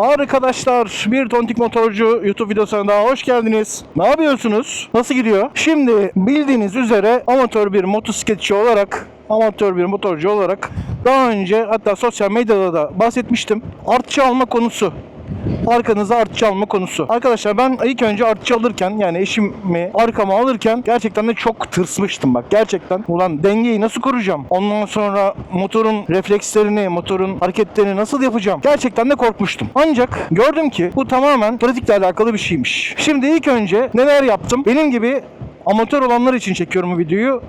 Arkadaşlar bir tontik motorcu YouTube videosuna daha hoş geldiniz. Ne yapıyorsunuz? Nasıl gidiyor? Şimdi bildiğiniz üzere amatör bir motosikletçi olarak amatör bir motorcu olarak daha önce hatta sosyal medyada da bahsetmiştim. Artçı alma konusu arkanıza artçı alma konusu. Arkadaşlar ben ilk önce artçı alırken yani eşimi arkama alırken gerçekten de çok tırsmıştım bak. Gerçekten ulan dengeyi nasıl kuracağım? Ondan sonra motorun reflekslerini, motorun hareketlerini nasıl yapacağım? Gerçekten de korkmuştum. Ancak gördüm ki bu tamamen pratikle alakalı bir şeymiş. Şimdi ilk önce neler yaptım? Benim gibi amatör olanlar için çekiyorum bu videoyu.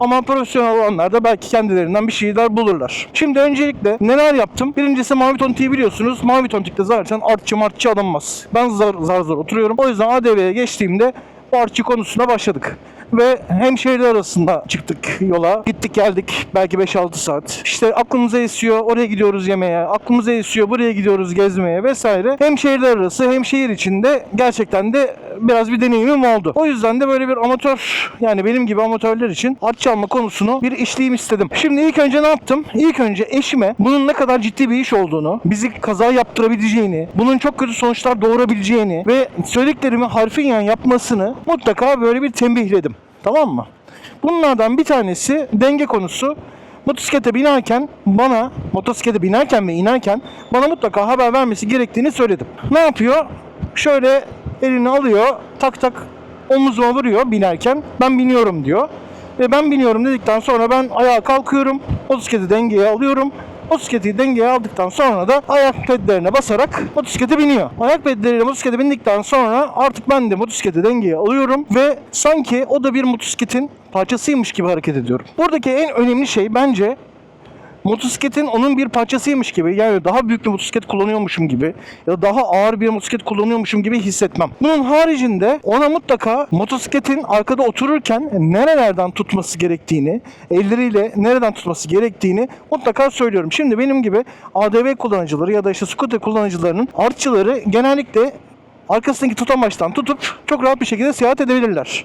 Ama profesyonel olanlar da belki kendilerinden bir şeyler bulurlar. Şimdi öncelikle neler yaptım? Birincisi Mavi Tontik'i biliyorsunuz. Mavi Tontik'te zaten artçı martçı alınmaz. Ben zar zar, zar oturuyorum. O yüzden ADV'ye geçtiğimde bu artçı konusuna başladık. Ve hemşehriler arasında çıktık yola. Gittik geldik belki 5-6 saat. İşte aklımıza esiyor oraya gidiyoruz yemeğe. Aklımıza esiyor buraya gidiyoruz gezmeye vesaire. Hem şehirler arası hem şehir içinde gerçekten de biraz bir deneyimim oldu. O yüzden de böyle bir amatör yani benim gibi amatörler için artçı alma konusunu bir işleyeyim istedim. Şimdi ilk önce ne yaptım? İlk önce eşime bunun ne kadar ciddi bir iş olduğunu, bizi kaza yaptırabileceğini, bunun çok kötü sonuçlar doğurabileceğini ve söylediklerimi harfiyen yapmasını mutlaka böyle bir tembihledim. Tamam mı? Bunlardan bir tanesi denge konusu. Motosiklete binerken bana, motosiklete binerken ve inerken bana mutlaka haber vermesi gerektiğini söyledim. Ne yapıyor? Şöyle elini alıyor, tak tak omuzuma vuruyor binerken. Ben biniyorum diyor. Ve ben biniyorum dedikten sonra ben ayağa kalkıyorum. Motosikleti dengeye alıyorum. Motosikleti dengeye aldıktan sonra da ayak pedlerine basarak motosiklete biniyor. Ayak pedleriyle motosiklete bindikten sonra artık ben de motosikleti dengeye alıyorum ve sanki o da bir motosikletin parçasıymış gibi hareket ediyorum. Buradaki en önemli şey bence motosikletin onun bir parçasıymış gibi yani daha büyük bir motosiklet kullanıyormuşum gibi ya da daha ağır bir motosiklet kullanıyormuşum gibi hissetmem. Bunun haricinde ona mutlaka motosikletin arkada otururken nerelerden tutması gerektiğini, elleriyle nereden tutması gerektiğini mutlaka söylüyorum. Şimdi benim gibi ADV kullanıcıları ya da işte scooter kullanıcılarının artçıları genellikle arkasındaki tutamaçtan tutup çok rahat bir şekilde seyahat edebilirler.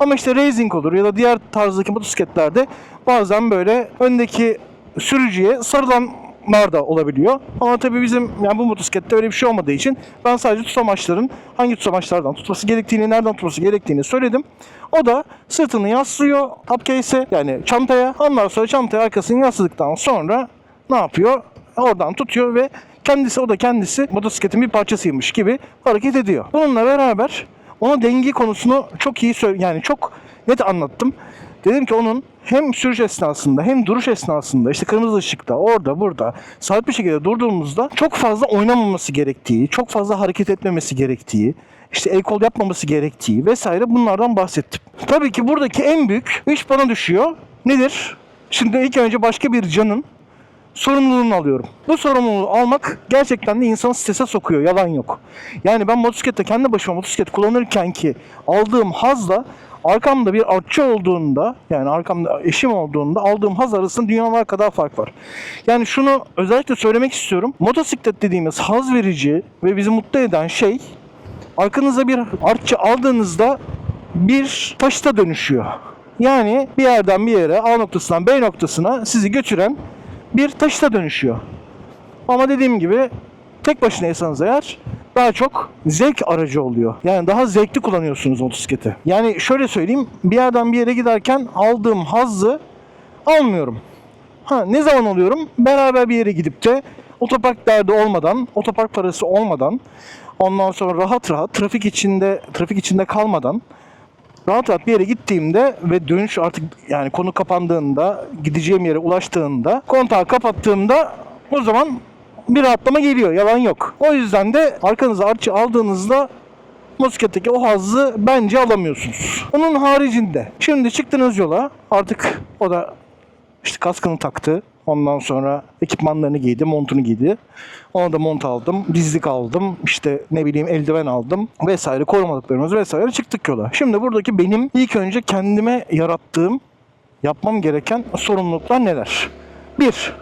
Ama işte racing olur ya da diğer tarzdaki motosikletlerde bazen böyle öndeki sürücüye sarılanlar da olabiliyor. Ama tabii bizim yani bu motosiklette öyle bir şey olmadığı için ben sadece tutamaçların hangi tutamaçlardan tutması gerektiğini, nereden tutması gerektiğini söyledim. O da sırtını yaslıyor upcase'e yani çantaya. Ondan sonra çantaya arkasını yasladıktan sonra ne yapıyor? Oradan tutuyor ve kendisi o da kendisi motosikletin bir parçasıymış gibi hareket ediyor. Bununla beraber ona denge konusunu çok iyi yani çok net anlattım. Dedim ki onun hem sürüş esnasında hem duruş esnasında işte kırmızı ışıkta orada burada sabit bir şekilde durduğumuzda çok fazla oynamaması gerektiği, çok fazla hareket etmemesi gerektiği, işte el kol yapmaması gerektiği vesaire bunlardan bahsettim. Tabii ki buradaki en büyük iş bana düşüyor. Nedir? Şimdi ilk önce başka bir canın sorumluluğunu alıyorum. Bu sorumluluğu almak gerçekten de insanı strese sokuyor. Yalan yok. Yani ben motosiklette kendi başıma motosiklet kullanırken ki aldığım hazla arkamda bir artçı olduğunda yani arkamda eşim olduğunda aldığım haz arasında dünyalar kadar fark var. Yani şunu özellikle söylemek istiyorum. Motosiklet dediğimiz haz verici ve bizi mutlu eden şey arkanıza bir artçı aldığınızda bir taşta dönüşüyor. Yani bir yerden bir yere A noktasından B noktasına sizi götüren bir taşıta dönüşüyor. Ama dediğim gibi tek başınaysanız eğer daha çok zevk aracı oluyor. Yani daha zevkli kullanıyorsunuz motosikleti. Yani şöyle söyleyeyim bir yerden bir yere giderken aldığım hazzı almıyorum. Ha ne zaman alıyorum? Beraber bir yere gidip de otopark derdi olmadan, otopark parası olmadan, ondan sonra rahat rahat trafik içinde trafik içinde kalmadan rahat rahat bir yere gittiğimde ve dönüş artık yani konu kapandığında, gideceğim yere ulaştığında, kontağı kapattığımda o zaman bir rahatlama geliyor. Yalan yok. O yüzden de arkanıza artçı aldığınızda motosikletteki o hazzı bence alamıyorsunuz. Onun haricinde şimdi çıktınız yola artık o da işte kaskını taktı. Ondan sonra ekipmanlarını giydi, montunu giydi. Ona da mont aldım, dizlik aldım, işte ne bileyim eldiven aldım vesaire korumalıklarımız vesaire çıktık yola. Şimdi buradaki benim ilk önce kendime yarattığım, yapmam gereken sorumluluklar neler? Bir,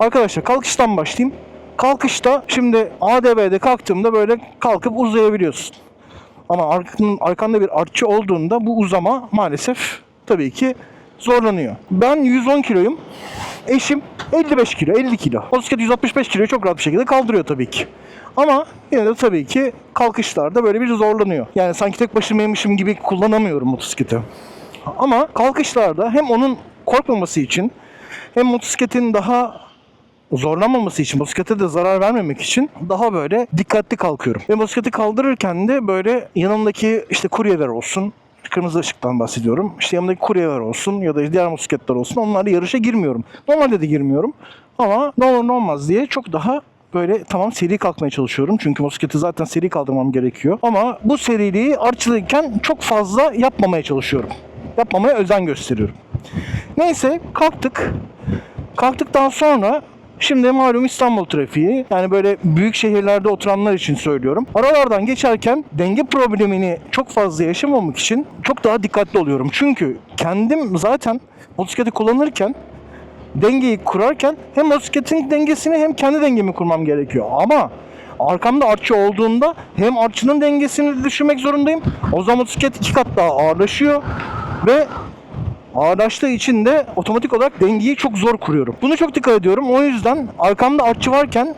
arkadaşlar kalkıştan başlayayım. Kalkışta şimdi ADV'de kalktığımda böyle kalkıp uzayabiliyorsun. Ama arkanın, arkanda bir artçı olduğunda bu uzama maalesef tabii ki zorlanıyor. Ben 110 kiloyum. Eşim 55 kilo, 50 kilo. Motosiklet 165 kiloyu çok rahat bir şekilde kaldırıyor tabii ki. Ama yine de tabii ki kalkışlarda böyle bir zorlanıyor. Yani sanki tek başımaymışım gibi kullanamıyorum motosikleti. Ama kalkışlarda hem onun korkmaması için hem motosikletin daha zorlanmaması için, motosiklete de zarar vermemek için daha böyle dikkatli kalkıyorum. Ve motosikleti kaldırırken de böyle yanımdaki işte kuryeler olsun, kırmızı ışıktan bahsediyorum. İşte yanımdaki kuryeler olsun ya da diğer motosikletler olsun onlarla yarışa girmiyorum. Normalde de girmiyorum ama ne olur ne olmaz diye çok daha böyle tamam seri kalkmaya çalışıyorum. Çünkü motosikleti zaten seri kaldırmam gerekiyor. Ama bu seriliği artçılıyken çok fazla yapmamaya çalışıyorum. Yapmamaya özen gösteriyorum. Neyse kalktık. Kalktıktan sonra Şimdi malum İstanbul trafiği yani böyle büyük şehirlerde oturanlar için söylüyorum. Aralardan geçerken denge problemini çok fazla yaşamamak için çok daha dikkatli oluyorum. Çünkü kendim zaten motosikleti kullanırken dengeyi kurarken hem motosikletin dengesini hem kendi dengemi kurmam gerekiyor. Ama arkamda artçı olduğunda hem artçının dengesini düşürmek zorundayım. O zaman motosiklet iki kat daha ağırlaşıyor ve ağırlaştığı için de otomatik olarak dengeyi çok zor kuruyorum. Bunu çok dikkat ediyorum. O yüzden arkamda artçı varken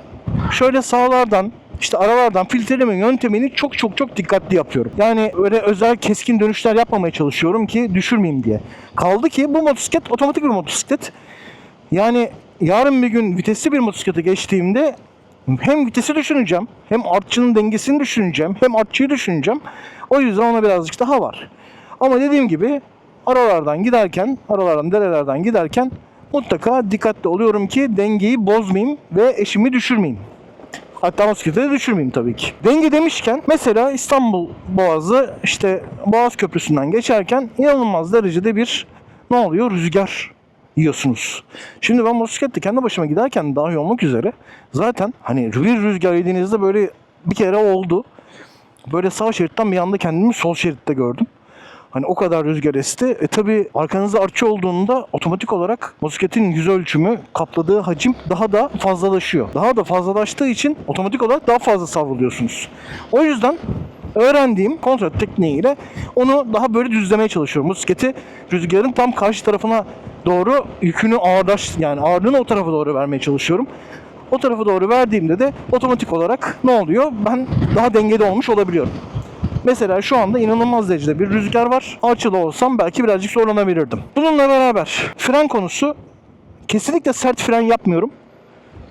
şöyle sağlardan işte aralardan filtreleme yöntemini çok çok çok dikkatli yapıyorum. Yani öyle özel keskin dönüşler yapmamaya çalışıyorum ki düşürmeyeyim diye. Kaldı ki bu motosiklet otomatik bir motosiklet. Yani yarın bir gün vitesli bir motosiklete geçtiğimde hem vitesi düşüneceğim, hem artçının dengesini düşüneceğim, hem artçıyı düşüneceğim. O yüzden ona birazcık daha var. Ama dediğim gibi aralardan giderken, aralardan derelerden giderken mutlaka dikkatli oluyorum ki dengeyi bozmayayım ve eşimi düşürmeyeyim. Hatta motosikleti de düşürmeyeyim tabii ki. Denge demişken mesela İstanbul Boğazı işte Boğaz Köprüsü'nden geçerken inanılmaz derecede bir ne oluyor? Rüzgar yiyorsunuz. Şimdi ben motosiklette kendi başıma giderken dahi olmak üzere zaten hani bir rüzgar yediğinizde böyle bir kere oldu. Böyle sağ şeritten bir anda kendimi sol şeritte gördüm. Hani o kadar rüzgar esti. E tabi arkanızda artçı olduğunda otomatik olarak motosikletin yüz ölçümü, kapladığı hacim daha da fazlalaşıyor. Daha da fazlalaştığı için otomatik olarak daha fazla savruluyorsunuz. O yüzden öğrendiğim kontrol tekniğiyle onu daha böyle düzlemeye çalışıyorum. Motosikleti rüzgarın tam karşı tarafına doğru yükünü ağırlaş yani ağırlığını o tarafa doğru vermeye çalışıyorum. O tarafa doğru verdiğimde de otomatik olarak ne oluyor? Ben daha dengeli olmuş olabiliyorum. Mesela şu anda inanılmaz derecede bir rüzgar var. Açılı olsam belki birazcık zorlanabilirdim. Bununla beraber fren konusu kesinlikle sert fren yapmıyorum.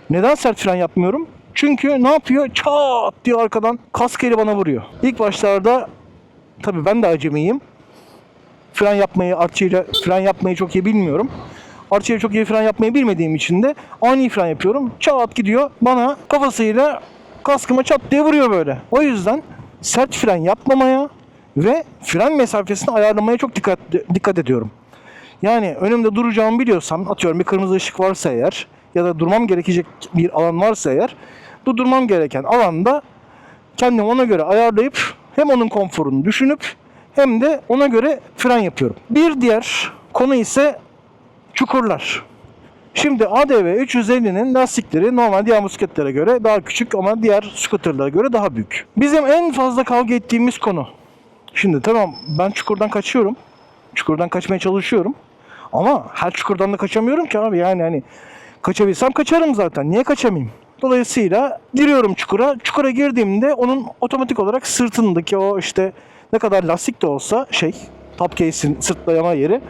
Neden sert fren yapmıyorum? Çünkü ne yapıyor? Çat diye arkadan kaskeli bana vuruyor. İlk başlarda tabii ben de acemiyim. Fren yapmayı, artçıyla fren yapmayı çok iyi bilmiyorum. Artçıyla çok iyi fren yapmayı bilmediğim için de ani fren yapıyorum. Çat gidiyor bana kafasıyla kaskıma çat diye vuruyor böyle. O yüzden sert fren yapmamaya ve fren mesafesini ayarlamaya çok dikkat dikkat ediyorum. Yani önümde duracağımı biliyorsam atıyorum bir kırmızı ışık varsa eğer ya da durmam gerekecek bir alan varsa eğer bu durmam gereken alanda kendimi ona göre ayarlayıp hem onun konforunu düşünüp hem de ona göre fren yapıyorum. Bir diğer konu ise çukurlar. Şimdi ADV 350'nin lastikleri normal diğer motosikletlere göre daha küçük ama diğer scooterlara göre daha büyük. Bizim en fazla kavga ettiğimiz konu. Şimdi tamam ben çukurdan kaçıyorum. Çukurdan kaçmaya çalışıyorum. Ama her çukurdan da kaçamıyorum ki abi yani hani kaçabilsem kaçarım zaten. Niye kaçamayayım? Dolayısıyla giriyorum çukura. Çukura girdiğimde onun otomatik olarak sırtındaki o işte ne kadar lastik de olsa şey top case'in sırt dayama yeri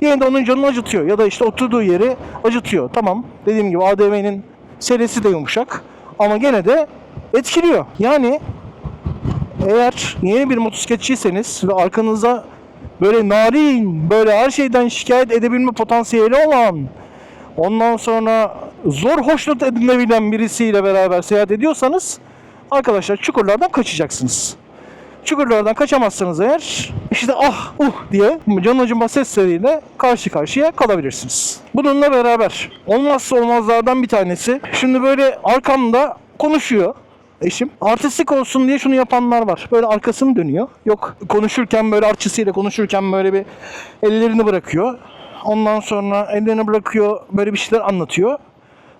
yine de onun canını acıtıyor ya da işte oturduğu yeri acıtıyor. Tamam dediğim gibi ADV'nin serisi de yumuşak ama gene de etkiliyor. Yani eğer yeni bir motosikletçiyseniz ve arkanıza böyle narin, böyle her şeyden şikayet edebilme potansiyeli olan, ondan sonra zor hoşnut edilebilen birisiyle beraber seyahat ediyorsanız arkadaşlar çukurlardan kaçacaksınız. Çukurlardan kaçamazsanız eğer işte ah uh diye can acıma sesleriyle karşı karşıya kalabilirsiniz. Bununla beraber olmazsa olmazlardan bir tanesi şimdi böyle arkamda konuşuyor eşim. Artistik olsun diye şunu yapanlar var. Böyle arkasını dönüyor. Yok konuşurken böyle artçısıyla konuşurken böyle bir ellerini bırakıyor. Ondan sonra ellerini bırakıyor böyle bir şeyler anlatıyor.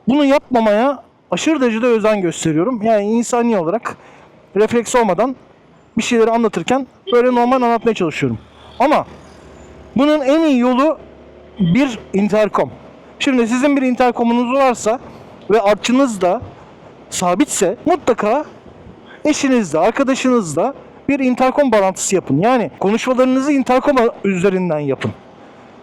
Bunu yapmamaya aşırı derecede özen gösteriyorum. Yani insani olarak refleks olmadan bir şeyleri anlatırken böyle normal anlatmaya çalışıyorum. Ama bunun en iyi yolu bir intercom. Şimdi sizin bir interkomunuz varsa ve artçınız da sabitse mutlaka eşinizle, arkadaşınızla bir interkom bağlantısı yapın. Yani konuşmalarınızı interkom üzerinden yapın.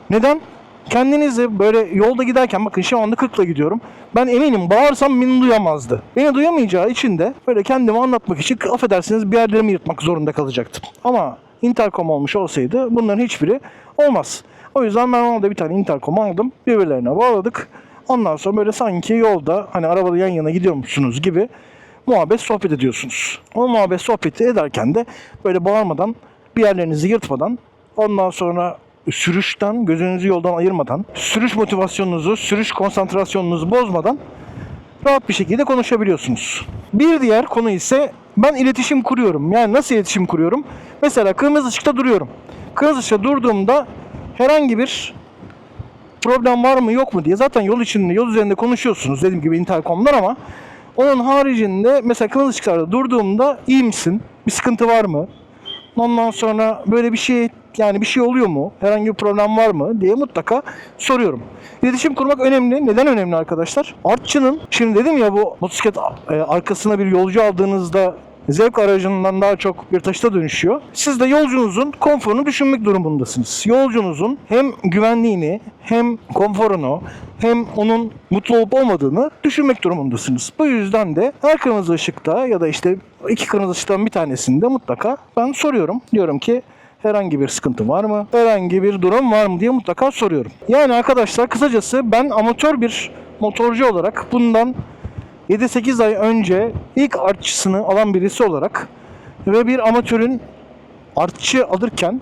Neden? Kendinizi böyle yolda giderken bakın şu anda 40'la gidiyorum. Ben eminim bağırsam beni duyamazdı. Beni duyamayacağı için de böyle kendimi anlatmak için affedersiniz bir yerlerimi yırtmak zorunda kalacaktım. Ama interkom olmuş olsaydı bunların hiçbiri olmaz. O yüzden ben orada bir tane interkom aldım. Birbirlerine bağladık. Ondan sonra böyle sanki yolda hani arabada yan yana gidiyormuşsunuz gibi muhabbet sohbet ediyorsunuz. O muhabbet sohbeti ederken de böyle bağırmadan bir yerlerinizi yırtmadan ondan sonra sürüşten gözünüzü yoldan ayırmadan sürüş motivasyonunuzu, sürüş konsantrasyonunuzu bozmadan rahat bir şekilde konuşabiliyorsunuz. Bir diğer konu ise ben iletişim kuruyorum. Yani nasıl iletişim kuruyorum? Mesela kırmızı ışıkta duruyorum. Kırmızı ışıkta durduğumda herhangi bir problem var mı yok mu diye zaten yol içinde, yol üzerinde konuşuyorsunuz dediğim gibi interkomlar ama onun haricinde mesela kırmızı ışıklarda durduğumda iyi misin? Bir sıkıntı var mı? Ondan sonra böyle bir şey yani bir şey oluyor mu? Herhangi bir problem var mı diye mutlaka soruyorum. İletişim kurmak önemli. Neden önemli arkadaşlar? Artçının şimdi dedim ya bu motosiklet e, arkasına bir yolcu aldığınızda zevk aracından daha çok bir taşıta dönüşüyor. Siz de yolcunuzun konforunu düşünmek durumundasınız. Yolcunuzun hem güvenliğini hem konforunu hem onun mutlu olup olmadığını düşünmek durumundasınız. Bu yüzden de her kırmızı ışıkta ya da işte iki kırmızı ışıktan bir tanesinde mutlaka ben soruyorum. Diyorum ki herhangi bir sıkıntı var mı? Herhangi bir durum var mı diye mutlaka soruyorum. Yani arkadaşlar kısacası ben amatör bir motorcu olarak bundan 7-8 ay önce ilk artçısını alan birisi olarak ve bir amatörün artçı alırken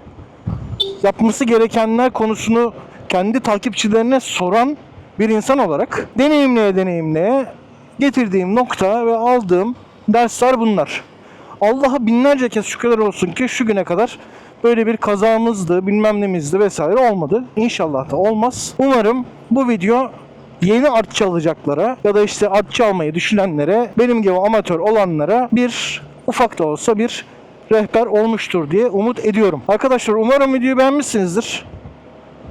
yapması gerekenler konusunu kendi takipçilerine soran bir insan olarak deneyimleye deneyimleye getirdiğim nokta ve aldığım dersler bunlar. Allah'a binlerce kez şükürler olsun ki şu güne kadar böyle bir kazamızdı, bilmem nemizdi vesaire olmadı. İnşallah da olmaz. Umarım bu video yeni artçı alacaklara ya da işte artçı almayı düşünenlere, benim gibi amatör olanlara bir ufak da olsa bir rehber olmuştur diye umut ediyorum. Arkadaşlar umarım videoyu beğenmişsinizdir.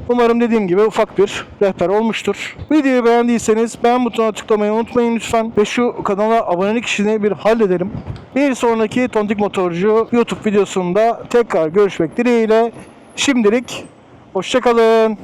Umarım dediğim gibi ufak bir rehber olmuştur. Videoyu beğendiyseniz beğen butonuna tıklamayı unutmayın lütfen. Ve şu kanala abonelik işini bir halledelim. Bir sonraki Tontik Motorcu YouTube videosunda tekrar görüşmek dileğiyle. Şimdilik hoşçakalın.